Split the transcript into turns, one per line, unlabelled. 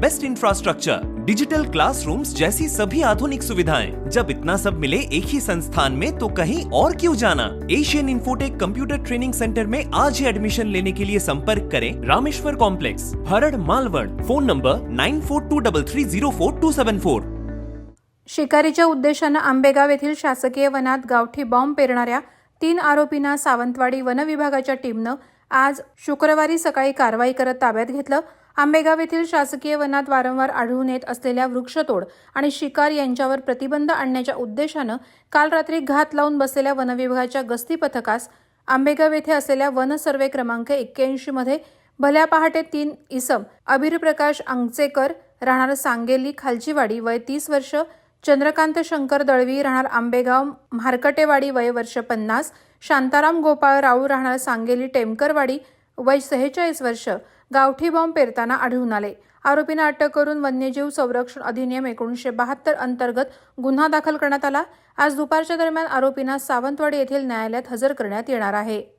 best infrastructure digital classrooms जैसी सभी आधुनिक सुविधाएं। जब इतना सब मिले एक ही संस्थान में तो कहीं और क्यों जाना? Asian Infotech computer training centre में आज ही एडमिशन लेने के लिए संपर्क करें Rameshwar complex हरड़ Malvan. Phone number nine four two double three zero four two seven four
शिकारीच्या उद्देशानं आंबेगाव येथील शासकीय वनात गावठी बॉम्ब पेरणाऱ्या तीन आरोपींना सावंतवाडी वन विभागाच्या टीमनं आज शुक्रवारी सकाळी कारवाई करत ताब्यात घेतलं. आंबेगाव येथील शासकीय वनात वारंवार आढळून येत असलेल्या वृक्षतोड आणि शिकार यांच्यावर प्रतिबंध आणण्याच्या उद्देशानं काल रात्री घात लावून बसलेल्या वनविभागाच्या गस्ती पथकास आंबेगाव येथे असलेल्या वन सर्वे क्रमांक एक्क्याऐंशी मध्ये भल्या पहाटे तीन इसम अबीर प्रकाश अंगचेकर राहणार सांगेली खालचीवाडी वय तीस वर्ष चंद्रकांत शंकर दळवी राहणार आंबेगाव म्हारकटेवाडी वय वर्ष पन्नास शांताराम गोपाळ राऊळ राहणार सांगेली टेमकरवाडी वय सेहेचाळीस वर्ष गावठी बॉम्ब पेरताना आढळून आले. आरोपींना अटक करून वन्यजीव संरक्षण अधिनियम एकोणीसशे बहात्तर अंतर्गत गुन्हा दाखल करण्यात आला. आज दुपारच्या दरम्यान आरोपींना सावंतवाडी येथील न्यायालयात हजर करण्यात येणार आहे.